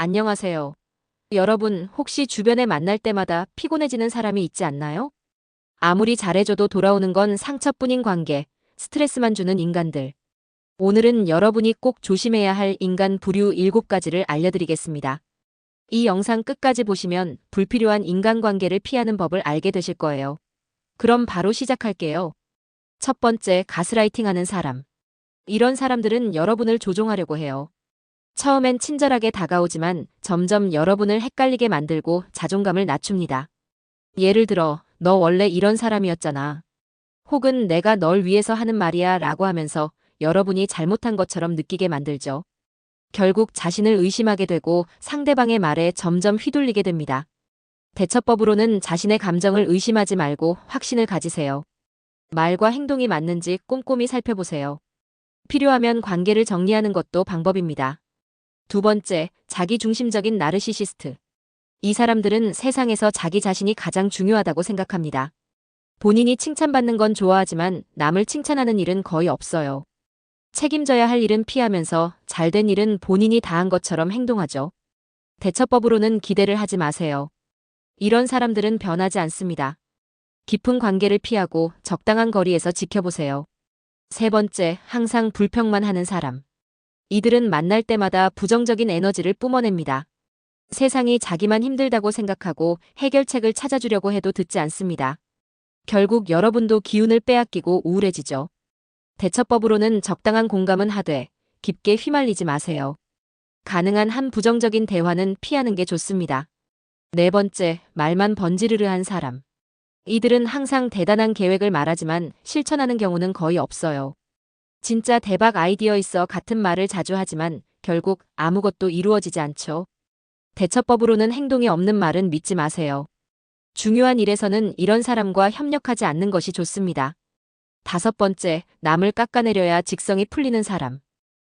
안녕하세요. 여러분, 혹시 주변에 만날 때마다 피곤해지는 사람이 있지 않나요? 아무리 잘해줘도 돌아오는 건 상처뿐인 관계, 스트레스만 주는 인간들. 오늘은 여러분이 꼭 조심해야 할 인간 부류 7가지를 알려드리겠습니다. 이 영상 끝까지 보시면 불필요한 인간관계를 피하는 법을 알게 되실 거예요. 그럼 바로 시작할게요. 첫 번째, 가스라이팅 하는 사람. 이런 사람들은 여러분을 조종하려고 해요. 처음엔 친절하게 다가오지만 점점 여러분을 헷갈리게 만들고 자존감을 낮춥니다. 예를 들어, 너 원래 이런 사람이었잖아. 혹은 내가 널 위해서 하는 말이야 라고 하면서 여러분이 잘못한 것처럼 느끼게 만들죠. 결국 자신을 의심하게 되고 상대방의 말에 점점 휘둘리게 됩니다. 대처법으로는 자신의 감정을 의심하지 말고 확신을 가지세요. 말과 행동이 맞는지 꼼꼼히 살펴보세요. 필요하면 관계를 정리하는 것도 방법입니다. 두 번째, 자기중심적인 나르시시스트. 이 사람들은 세상에서 자기 자신이 가장 중요하다고 생각합니다. 본인이 칭찬받는 건 좋아하지만 남을 칭찬하는 일은 거의 없어요. 책임져야 할 일은 피하면서 잘된 일은 본인이 다 한 것처럼 행동하죠. 대처법으로는 기대를 하지 마세요. 이런 사람들은 변하지 않습니다. 깊은 관계를 피하고 적당한 거리에서 지켜보세요. 세 번째, 항상 불평만 하는 사람. 이들은 만날 때마다 부정적인 에너지를 뿜어냅니다. 세상이 자기만 힘들다고 생각하고 해결책을 찾아주려고 해도 듣지 않습니다. 결국 여러분도 기운을 빼앗기고 우울해지죠. 대처법으로는 적당한 공감은 하되 깊게 휘말리지 마세요. 가능한 한 부정적인 대화는 피하는 게 좋습니다. 네 번째, 말만 번지르르한 사람. 이들은 항상 대단한 계획을 말하지만 실천하는 경우는 거의 없어요. 진짜 대박 아이디어 있어 같은 말을 자주 하지만 결국 아무것도 이루어지지 않죠. 대처법으로는 행동이 없는 말은 믿지 마세요. 중요한 일에서는 이런 사람과 협력하지 않는 것이 좋습니다. 다섯 번째, 남을 깎아내려야 직성이 풀리는 사람.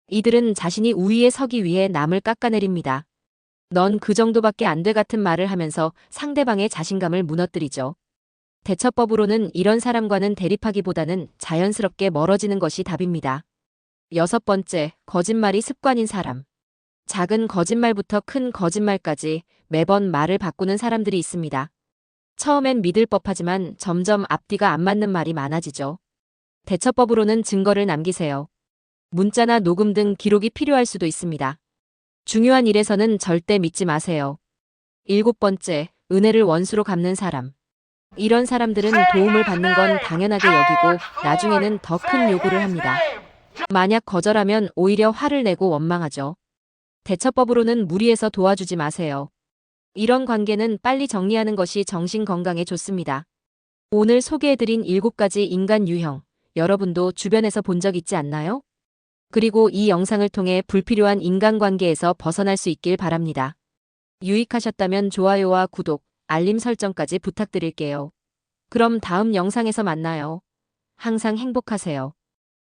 이들은 자신이 우위에 서기 위해 남을 깎아내립니다. 넌 그 정도밖에 안 돼 같은 말을 하면서 상대방의 자신감을 무너뜨리죠. 대처법으로는 이런 사람과는 대립하기보다는 자연스럽게 멀어지는 것이 답입니다. 여섯 번째, 거짓말이 습관인 사람. 작은 거짓말부터 큰 거짓말까지 매번 말을 바꾸는 사람들이 있습니다. 처음엔 믿을 법하지만 점점 앞뒤가 안 맞는 말이 많아지죠. 대처법으로는 증거를 남기세요. 문자나 녹음 등 기록이 필요할 수도 있습니다. 중요한 일에서는 절대 믿지 마세요. 일곱 번째, 은혜를 원수로 갚는 사람. 이런 사람들은 도움을 받는 건 당연하게 여기고 나중에는 더 큰 요구를 합니다. 만약 거절하면 오히려 화를 내고 원망하죠. 대처법으로는 무리해서 도와주지 마세요. 이런 관계는 빨리 정리하는 것이 정신 건강에 좋습니다. 오늘 소개해드린 7가지 인간 유형, 여러분도 주변에서 본 적 있지 않나요? 그리고 이 영상을 통해 불필요한 인간관계에서 벗어날 수 있길 바랍니다. 유익하셨다면 좋아요와 구독, 알림 설정까지 부탁드릴게요. 그럼 다음 영상에서 만나요. 항상 행복하세요.